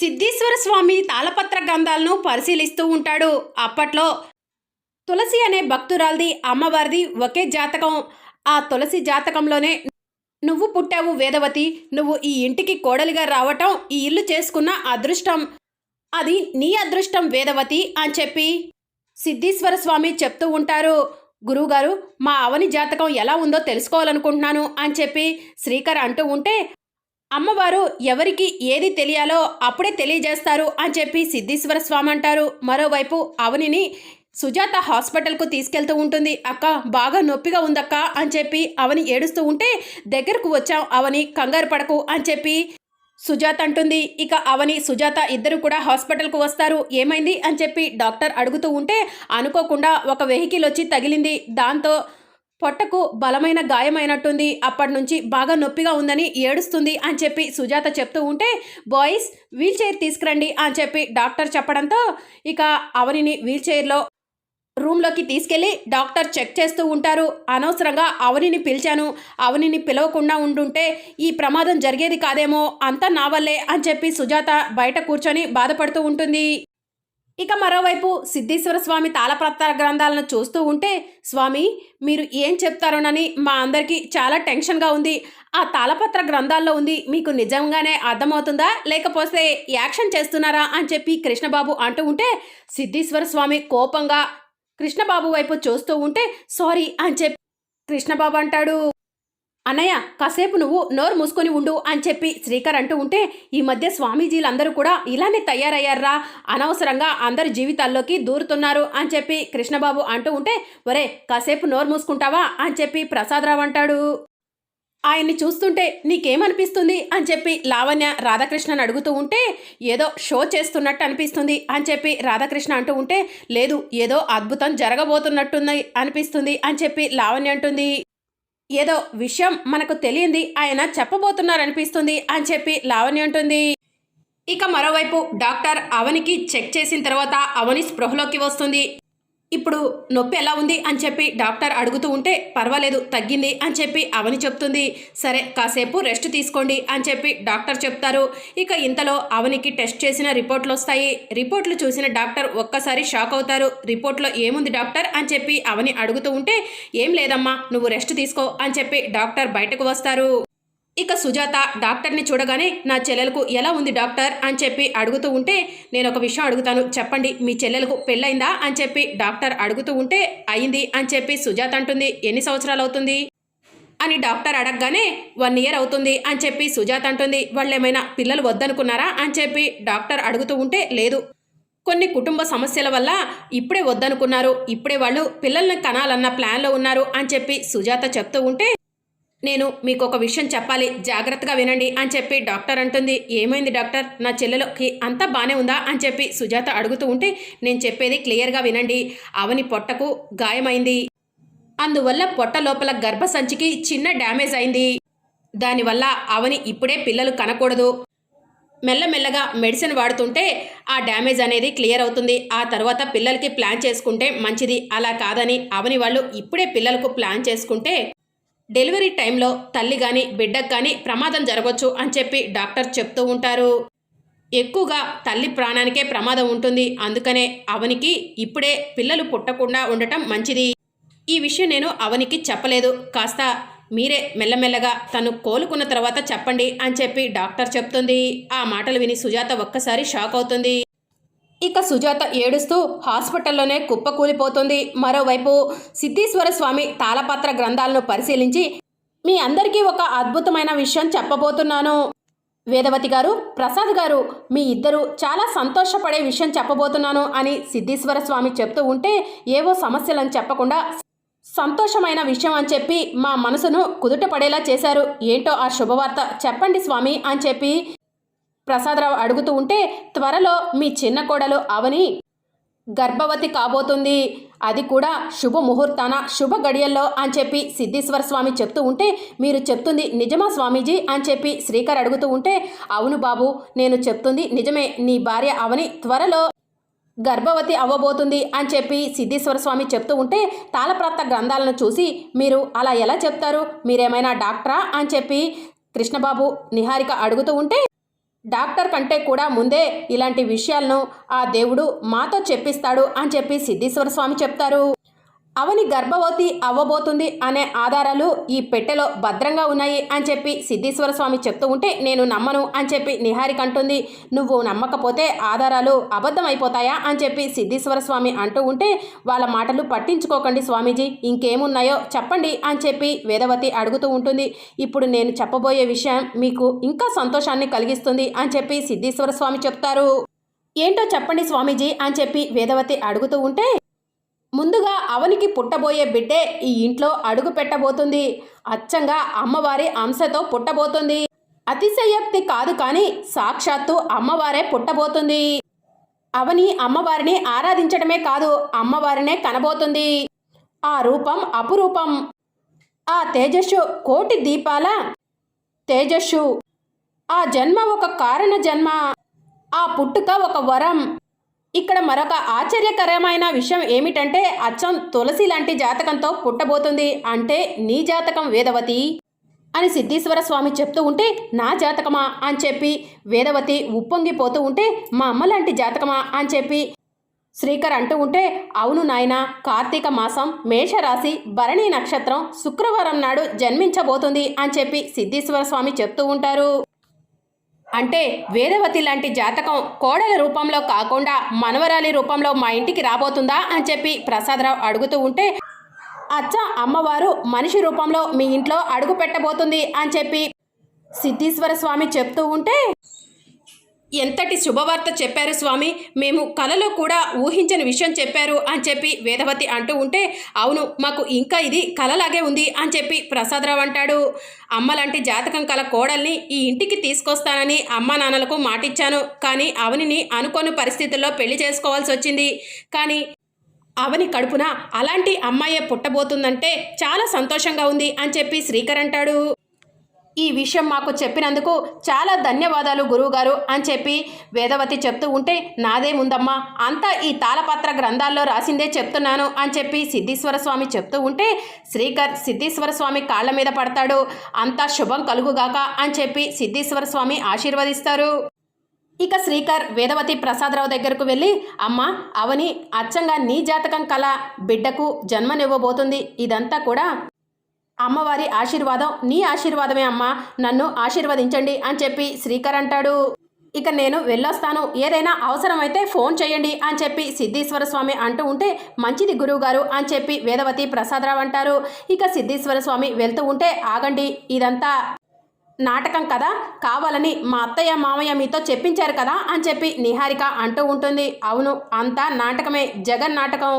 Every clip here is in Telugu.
సిద్ధేశ్వర స్వామి తాళపత్ర గ్రంథాలను పరిశీలిస్తూ ఉంటాడు. అప్పట్లో తులసి అనే భక్తురాల్ది అమ్మవారిది ఒకే జాతకం. ఆ తులసి జాతకంలోనే నువ్వు పుట్టావు వేదవతి. నువ్వు ఈ ఇంటికి కోడలిగా రావటం ఈ ఇల్లు చేసుకున్న అదృష్టం. అది నీ అదృష్టం వేదవతి అని చెప్పి సిద్ధేశ్వర స్వామి చెప్తూ ఉంటారు. గురువుగారు మా అవని జాతకం ఎలా ఉందో తెలుసుకోవాలనుకుంటున్నాను అని చెప్పి శ్రీకర్ అంటూ ఉంటే అమ్మవారు ఎవరికి ఏది తెలియాలో అప్పుడే తెలియజేస్తారు అని చెప్పి సిద్ధేశ్వర స్వామి అంటారు. మరోవైపు అవనిని సుజాత హాస్పిటల్కు తీసుకెళ్తూ ఉంటుంది. అక్క బాగా నొప్పిగా ఉందక్క అని చెప్పి అవని ఏడుస్తూ ఉంటే దగ్గరకు వచ్చాం. అవని కంగారు పడకు అని చెప్పి సుజాత అంటుంది. ఇక అవని సుజాత ఇద్దరు కూడా హాస్పిటల్కు వస్తారు. ఏమైంది అని చెప్పి డాక్టర్ అడుగుతూ ఉంటే అనుకోకుండా ఒక వెహికల్ వచ్చి తగిలింది. దాంతో పొట్టకు బలమైన గాయమైనట్టుంది. అప్పటి నుంచి బాగా నొప్పిగా ఉందని ఏడుస్తుంది అని చెప్పి సుజాత చెప్తూ ఉంటే బాయ్స్ వీల్ చైర్ తీసుకురండి అని చెప్పి డాక్టర్ చెప్పడంతో ఇక అవనిని వీల్ చైర్లో రూమ్లోకి తీసుకెళ్ళి డాక్టర్ చెక్ చేస్తూ ఉంటారు. అనవసరంగా అవనిని పిలిచాను. అవనిని పిలవకుండా ఉండుంటే ఈ ప్రమాదం జరిగేది కాదేమో అంతా నా వల్లే అని చెప్పి సుజాత బయట కూర్చొని బాధపడుతూ ఉంటుంది. ఇక మరోవైపు సిద్ధేశ్వర స్వామి తాళపత్ర గ్రంథాలను చూస్తూ ఉంటే స్వామి మీరు ఏం చెప్తారోనని మా అందరికీ చాలా టెన్షన్గా ఉంది. ఆ తాళపత్ర గ్రంథాల్లో ఉంది. మీకు నిజంగానే అర్థమవుతుందా? లేకపోతే యాక్షన్ చేస్తున్నారా? అని చెప్పి కృష్ణబాబు అంటూ ఉంటే సిద్ధేశ్వర స్వామి కోపంగా కృష్ణబాబు వైపు చూస్తూ ఉంటే సారీ అని చెప్పి కృష్ణబాబు అంటాడు. అన్నయ్య కాసేపు నువ్వు నోరు మూసుకొని ఉండు అని చెప్పి శ్రీకర్ అంటూ ఉంటే ఈ మధ్య స్వామీజీలందరూ కూడా ఇలానే తయారయ్యారా? అనవసరంగా అందరి జీవితాల్లోకి దూరుతున్నారు అని చెప్పి కృష్ణబాబు అంటూ ఉంటే ఒరే కాసేపు నోరు మూసుకుంటావా అని చెప్పి ప్రసాదరావు అంటాడు. ఆయన్ని చూస్తుంటే నీకేమనిపిస్తుంది అని చెప్పి లావణ్య రాధాకృష్ణని అడుగుతూ ఉంటే ఏదో షో చేస్తున్నట్టు అనిపిస్తుంది అని చెప్పి రాధాకృష్ణ అంటూ ఉంటే లేదు ఏదో అద్భుతం జరగబోతున్నట్టుంది అనిపిస్తుంది అని చెప్పి లావణ్య అంటుంది. ఏదో విషయం మనకు తెలియంది ఆయన చెప్పబోతున్నారనిపిస్తుంది అని చెప్పి లావణ్య అంటుంది. ఇక మరోవైపు డాక్టర్ అవనికి చెక్ చేసిన తర్వాత అవని స్పృహలోకి వస్తుంది. ఇప్పుడు నొప్పి ఎలా ఉంది అని చెప్పి డాక్టర్ అడుగుతూ ఉంటే పర్వాలేదు తగ్గింది అని చెప్పి అవని చెప్తుంది. సరే కాసేపు రెస్ట్ తీసుకోండి అని చెప్పి డాక్టర్ చెప్తారు. ఇక ఇంతలో అవనికి టెస్ట్ చేసిన రిపోర్ట్లు వస్తాయి. రిపోర్ట్లు చూసిన డాక్టర్ ఒక్కసారి షాక్ అవుతారు. రిపోర్ట్లో ఏముంది డాక్టర్ అని చెప్పి అవని అడుగుతూ ఉంటే ఏం లేదమ్మా నువ్వు రెస్ట్ తీసుకో అని చెప్పి డాక్టర్ బయటకు వస్తారు. ఇక సుజాత డాక్టర్ని చూడగానే నా చెల్లెలకు ఎలా ఉంది డాక్టర్? అని చెప్పి అడుగుతూ ఉంటే నేను ఒక విషయం అడుగుతాను చెప్పండి మీ చెల్లెలకు పెళ్ళైందా అని చెప్పి డాక్టర్ అడుగుతూ ఉంటే అయింది అని చెప్పి సుజాత అంటుంది ఎన్ని సంవత్సరాలు అవుతుంది? అని డాక్టర్ అడగగానే వన్ ఇయర్ అవుతుంది అని చెప్పి సుజాత అంటుంది వాళ్ళు ఏమైనా పిల్లలు వద్దనుకున్నారా? అని చెప్పి డాక్టర్ అడుగుతూ ఉంటే లేదు. కొన్ని కుటుంబ సమస్యల వల్ల ఇప్పుడే వద్దనుకున్నారు ఇప్పుడే వాళ్ళు పిల్లల్ని కనాలన్న ప్లాన్లో ఉన్నారు అని చెప్పి సుజాత చెప్తూ ఉంటే నేను మీకు ఒక విషయం చెప్పాలి జాగ్రత్తగా వినండి అని చెప్పి డాక్టర్ అంటుంది. ఏమైంది డాక్టర్? నా చెల్లెలోకి అంతా బాగానే ఉందా అని చెప్పి సుజాత అడుగుతూ ఉంటే నేను చెప్పేది క్లియర్గా వినండి. అవని పొట్టకు గాయమైంది. అందువల్ల పొట్ట లోపల గర్భసంచికి చిన్న డ్యామేజ్ అయింది. దానివల్ల అవని ఇప్పుడే పిల్లలు కనకూడదు. మెల్లమెల్లగా మెడిసిన్ వాడుతుంటే ఆ డ్యామేజ్ అనేది క్లియర్ అవుతుంది. ఆ తర్వాత పిల్లలకి ప్లాన్ చేసుకుంటే మంచిది. అలా కాదని అవని వాళ్ళు ఇప్పుడే పిల్లలకు ప్లాన్ చేసుకుంటే డెలివరీ టైంలో తల్లి కానీ బిడ్డకు కానీ ప్రమాదం జరగవచ్చు అని చెప్పి డాక్టర్ చెప్తూ ఉంటారు. ఎక్కువగా తల్లి ప్రాణానికే ప్రమాదం ఉంటుంది. అందుకనే అవనికి ఇప్పుడే పిల్లలు పుట్టకుండా ఉండటం మంచిది. ఈ విషయం నేను అవనికి చెప్పలేదు. కాస్త మీరే మెల్లమెల్లగా తను కోలుకున్న తర్వాత చెప్పండి అని చెప్పి డాక్టర్ చెప్తుంది. ఆ మాటలు విని సుజాత ఒక్కసారి షాక్ అవుతుంది. ఇక సుజాత ఏడుస్తూ హాస్పిటల్లోనే కుప్పకూలిపోతుంది మరోవైపు సిద్ధేశ్వర స్వామి తాళపత్ర గ్రంథాలను పరిశీలించి మీ అందరికీ ఒక అద్భుతమైన విషయం చెప్పబోతున్నాను. వేదవతి గారు ప్రసాద్ గారు మీ ఇద్దరు చాలా సంతోషపడే విషయం చెప్పబోతున్నాను అని సిద్ధేశ్వర స్వామి చెప్తూ ఉంటే ఏవో సమస్యలని చెప్పకుండా సంతోషమైన విషయం అని చెప్పి మా మనసును కుదుట పడేలా చేశారు. ఏంటో ఆ శుభవార్త చెప్పండి స్వామి అని చెప్పి ప్రసాదరావు అడుగుతూ ఉంటే త్వరలో మీ చిన్న కోడలు అవని గర్భవతి కాబోతుంది. అది కూడా శుభ ముహూర్తాన శుభ గడియల్లో అని చెప్పి సిద్ధేశ్వర స్వామి చెప్తూ ఉంటే మీరు చెప్తుంది నిజమా స్వామీజీ అని చెప్పి శ్రీకర్ అడుగుతూ ఉంటే అవును బాబు నేను చెప్తుంది నిజమే నీ భార్య అవని త్వరలో గర్భవతి అవ్వబోతుంది అని చెప్పి సిద్ధేశ్వర స్వామి చెప్తూ ఉంటే తాళప్రాప్త గ్రంథాలను చూసి మీరు అలా ఎలా చెప్తారు? మీరేమైనా డాక్టరా అని చెప్పి కృష్ణబాబు నిహారిక అడుగుతూ ఉంటే డాక్టర్ కంటే కూడా ముందే ఇలాంటి విషయాలను ఆ దేవుడు మాతో చెప్పిస్తాడు అని చెప్పి సిద్ధేశ్వర స్వామి చెప్తారు. అవని గర్భవతి అవ్వబోతుంది అనే ఆధారాలు ఈ పెట్టెలో భద్రంగా ఉన్నాయి అని చెప్పి సిద్ధేశ్వర స్వామి చెప్తూ ఉంటే నేను నమ్మను అని చెప్పి నిహారిక అంటుంది. నువ్వు నమ్మకపోతే ఆధారాలు అబద్ధమైపోతాయా అని చెప్పి సిద్ధేశ్వర స్వామి అంటూ ఉంటే వాళ్ళ మాటలు పట్టించుకోకండి స్వామీజీ ఇంకేమున్నాయో చెప్పండి అని చెప్పి వేదవతి అడుగుతూ ఉంటుంది. ఇప్పుడు నేను చెప్పబోయే విషయం మీకు ఇంకా సంతోషాన్ని కలిగిస్తుంది అని చెప్పి సిద్ధేశ్వర స్వామి చెప్తారు. ఏంటో చెప్పండి స్వామీజీ అని చెప్పి వేదవతి అడుగుతూ ఉంటే ముందుగా అవనికి పుట్టబోయే బిడ్డే ఈ ఇంట్లో అడుగు పెట్టబోతుంది. అచ్చంగా అమ్మవారి అంశతో పుట్టబోతుంది. అతిశయోక్తి కాదు కానీ సాక్షాత్తు అమ్మవారే పుట్టబోతుంది. అవని అమ్మవారిని ఆరాధించడమే కాదు అమ్మవారినే కనబోతుంది. ఆ రూపం అపురూపం. ఆ తేజస్సు కోటి దీపాల తేజస్సు. ఆ జన్మ ఒక కారణ జన్మ. ఆ పుట్టుక ఒక వరం. ఇక్కడ మరొక ఆశ్చర్యకరమైన విషయం ఏమిటంటే అచ్చం తులసి లాంటి జాతకంతో పుట్టబోతుంది. అంటే నీ జాతకం వేదవతి అని సిద్ధేశ్వర స్వామి చెప్తూ ఉంటే నా జాతకమా అని చెప్పి వేదవతి ఉప్పొంగిపోతూ ఉంటే మా అమ్మ లాంటి జాతకమా అని చెప్పి శ్రీకర్ అంటూ ఉంటే అవును నాయన కార్తీక మాసం మేషరాశి భరణి నక్షత్రం శుక్రవారం నాడు జన్మించబోతుంది అని చెప్పి సిద్ధేశ్వర స్వామి చెప్తూ ఉంటారు. అంటే వేదవతి లాంటి జాతకం కోడల రూపంలో కాకుండా మనవరాలి రూపంలో మా ఇంటికి రాబోతుందా అని చెప్పి ప్రసాదరావు అడుగుతూ ఉంటే అచ్చ అమ్మవారు మనిషి రూపంలో మీ ఇంట్లో అడుగు పెట్టబోతుంది అని చెప్పి సిద్ధేశ్వర స్వామి చెప్తూ ఉంటే ఎంతటి శుభవార్త చెప్పారు స్వామి? మేము కలలో కూడా ఊహించని విషయం చెప్పారు అని చెప్పి వేదవతి అంటూ ఉంటే అవును మాకు ఇంకా ఇది కలలాగే ఉంది అని చెప్పి ప్రసాదరావు అంటాడు. అమ్మలాంటి జాతకం కల కోడల్ని ఈ ఇంటికి తీసుకొస్తానని అమ్మ నాన్నలకు మాటిచ్చాను. కానీ అవనిని అనుకోని పరిస్థితుల్లో పెళ్ళి చేసుకోవాల్సి వచ్చింది. కానీ అవని కడుపున అలాంటి అమ్మాయే పుట్టబోతుందంటే చాలా సంతోషంగా ఉంది అని చెప్పి శ్రీకర్ అంటాడు. ఈ విషయం మాకు చెప్పినందుకు చాలా ధన్యవాదాలు గురువుగారు అని చెప్పి వేదవతి చెప్తూ ఉంటే నాదేముందమ్మా అంతా ఈ తాళపత్ర గ్రంథాల్లో రాసిందే చెప్తున్నాను అని చెప్పి సిద్ధేశ్వర స్వామి చెప్తూ ఉంటే శ్రీకర్ సిద్ధేశ్వర స్వామి కాళ్ళ మీద పడతాడు అంతా శుభం కలుగుగాక అని చెప్పి సిద్ధేశ్వర స్వామి ఆశీర్వదిస్తారు. ఇక శ్రీకర్ వేదవతి ప్రసాదరావు దగ్గరకు వెళ్ళి అమ్మ అవని అచ్చంగా నీ జాతకం కల బిడ్డకు జన్మనివ్వబోతుంది ఇదంతా కూడా అమ్మవారి ఆశీర్వాదం నీ ఆశీర్వాదమే అమ్మ నన్ను ఆశీర్వదించండి అని చెప్పి శ్రీకర్ అంటాడు. ఇక నేను వెళ్ళొస్తాను. ఏదైనా అవసరమైతే ఫోన్ చేయండి అని చెప్పి సిద్ధేశ్వర స్వామి అంటూ ఉంటే మంచిది గురువుగారు అని చెప్పి వేదవతి ప్రసాదరావు అంటారు. ఇక సిద్ధేశ్వర స్వామి వెళ్తూ ఉంటే ఆగండి ఇదంతా నాటకం కదా కావాలని మా అత్తయ్య మామయ్య మీతో చెప్పించారు కదా అని చెప్పి నిహారిక అంటూ ఉంటుంది. అవును అంతా నాటకమే జగన్ నాటకం.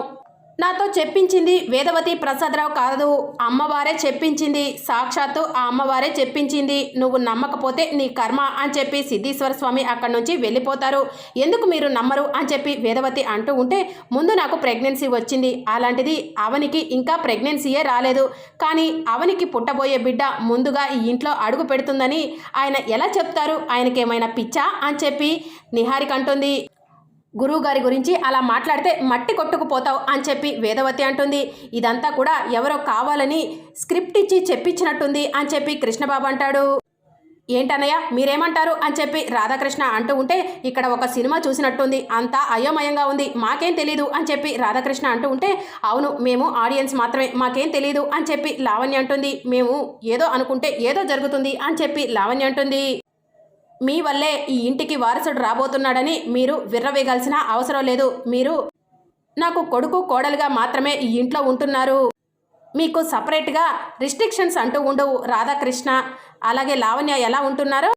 నాతో చెప్పించింది వేదవతి ప్రసాదరావు కాదు. అమ్మవారే చెప్పించింది. సాక్షాత్తు ఆ అమ్మవారే చెప్పించింది. నువ్వు నమ్మకపోతే నీ కర్మ అని చెప్పి సిద్ధేశ్వర స్వామి అక్కడి నుంచి వెళ్ళిపోతారు. ఎందుకు మీరు నమ్మరు అని చెప్పి వేదవతి అంటూ ఉంటే ముందు నాకు ప్రెగ్నెన్సీ వచ్చింది. అలాంటిది అవనికి ఇంకా ప్రెగ్నెన్సీయే రాలేదు. కానీ అవనికి పుట్టబోయే బిడ్డ ముందుగా ఈ ఇంట్లో అడుగు పెడుతుందని ఆయన ఎలా చెప్తారు? ఆయనకేమైనా పిచ్చా అని చెప్పి నిహారిక అంటుంది. గురువుగారి గురించి అలా మాట్లాడితే మట్టి కొట్టుకుపోతావు అని చెప్పి వేదవతి అంటుంది. ఇదంతా కూడా ఎవరో కావాలని స్క్రిప్ట్ ఇచ్చి చెప్పించినట్టుంది అని చెప్పి కృష్ణబాబు అంటాడు. ఏంటన్నయ్య మీరేమంటారు అని చెప్పి రాధాకృష్ణ అంటూ ఉంటే ఇక్కడ ఒక సినిమా చూసినట్టుంది. అంతా అయోమయంగా ఉంది. మాకేం తెలీదు అని చెప్పి రాధాకృష్ణ అంటూ ఉంటే అవును మేము ఆడియన్స్ మాత్రమే మాకేం తెలీదు అని చెప్పి లావణ్య అంటుంది. మేము ఏదో అనుకుంటే ఏదో జరుగుతుంది అని చెప్పి లావణ్య అంటుంది. మీ వల్లే ఈ ఇంటికి వారసుడు రాబోతున్నాడని మీరు విర్రవేయగలసిన అవసరం లేదు. మీరు నాకు కొడుకు కోడలుగా మాత్రమే ఈ ఇంట్లో ఉంటున్నారు. మీకు సపరేట్గా రిస్ట్రిక్షన్స్ అంటూ ఉండవు రాధాకృష్ణ. అలాగే లావణ్య ఎలా ఉంటున్నారో?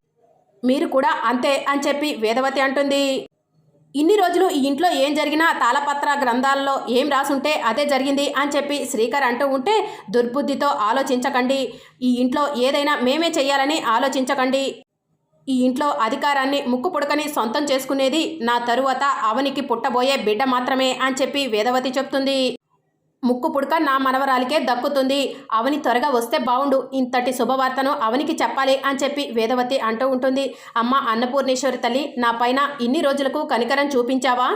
మీరు కూడా అంతే అని చెప్పి వేదవతి అంటుంది. ఇన్ని రోజులు ఈ ఇంట్లో ఏం జరిగినా తాళపత్ర గ్రంథాల్లో ఏం రాసుంటే అదే జరిగింది అని చెప్పి శ్రీకర్ అంటూ ఉంటే దుర్బుద్ధితో ఆలోచించకండి. ఈ ఇంట్లో ఏదైనా మేమే చేయాలని ఆలోచించకండి. ఈ ఇంట్లో అధికారాన్ని ముక్కు పుడకని సొంతం చేసుకునేది నా తరువాత అవనికి పుట్టబోయే బిడ్డ మాత్రమే అని చెప్పి వేదవతి చెప్తుంది. ముక్కు పుడక నా మనవరాలికే దక్కుతుంది. అవని త్వరగా వస్తే బావుండు. ఇంతటి శుభవార్తను అవనికి చెప్పాలి అని చెప్పి వేదవతి అంటూ ఉంటుంది. అమ్మ అన్నపూర్ణేశ్వరి తల్లి నా పైన ఇన్ని రోజులకు కనికరం చూపించావా?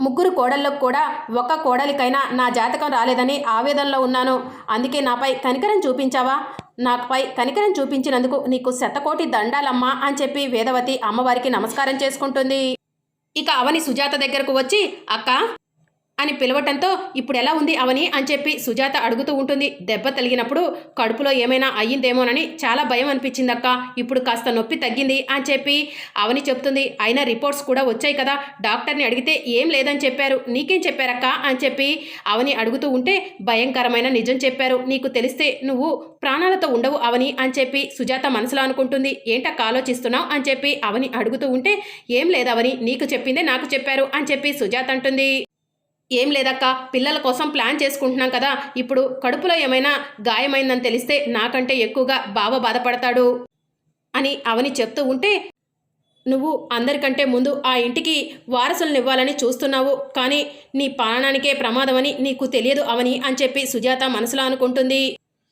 ముగ్గురు కోడళ్ళకు కూడా ఒక్క కోడలికైనా నా జాతకం రాలేదని ఆవేదనలో ఉన్నాను. అందుకే నాపై కనికరం చూపించావా? నాకుపై కనికరం చూపించినందుకు నీకు శతకోటి దండాలమ్మా అని చెప్పి వేదవతి అమ్మవారికి నమస్కారం చేసుకుంటుంది. ఇక అవని సుజాత దగ్గరకు వచ్చి అక్క అని పిలవటంతో ఇప్పుడు ఎలా ఉంది అవని అని చెప్పి సుజాత అడుగుతూ ఉంటుంది. దెబ్బ తగిలినప్పుడు కడుపులో ఏమైనా అయ్యిందేమోనని చాలా భయం అనిపించింది అక్క ఇప్పుడు కాస్త నొప్పి తగ్గింది అని చెప్పి అవని చెప్తుంది. అయినా రిపోర్ట్స్ కూడా వచ్చాయి కదా. డాక్టర్ని అడిగితే ఏం లేదని చెప్పారు. నీకేం చెప్పారక్క అని చెప్పి అవని అడుగుతూ ఉంటే భయంకరమైన నిజం చెప్పారు. నీకు తెలిస్తే నువ్వు ప్రాణాలతో ఉండవు అవని అని చెప్పి సుజాత మనసులో అనుకుంటుంది. ఏంటక్క ఆలోచిస్తున్నావు అని చెప్పి అవని అడుగుతూ ఉంటే ఏం లేదవని నీకు చెప్పిందే నాకు చెప్పారు అని చెప్పి సుజాత అంటుంది. ఏం లేదక్క పిల్లల కోసం ప్లాన్ చేసుకుంటున్నాం కదా. ఇప్పుడు కడుపులో ఏమైనా గాయమైందని తెలిస్తే నాకంటే ఎక్కువగా బావ బాధపడతాడు అని అవని చెప్తూ ఉంటే నువ్వు అందరికంటే ముందు ఆ ఇంటికి వారసులనివ్వాలని చూస్తున్నావు. కానీ నీ ప్రాణానికే ప్రమాదమని నీకు తెలియదు అవని అని చెప్పి సుజాత మనసులో అనుకుంటుంది.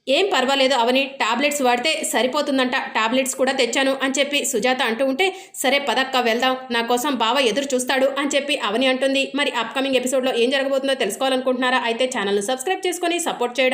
ఏం పర్వాలేదు అవని టాబ్లెట్స్ వాడితే సరిపోతుందంట టాబ్లెట్స్ కూడా తెచ్చాను అని చెప్పి సుజాత అంటూ ఉంటే సరే పదక్క వెళ్దాం నా కోసం బావ ఎదురు చూస్తాడు అని చెప్పి అవని అంటుంది. మరి అప్కమింగ్ ఎపిసోడ్లో ఏం జరగబోతుందో తెలుసుకోవాలనుకుంటున్నారా? అయితే ఛానల్ను సబ్స్క్రైబ్ చేసుకొని సపోర్ట్ చేయడం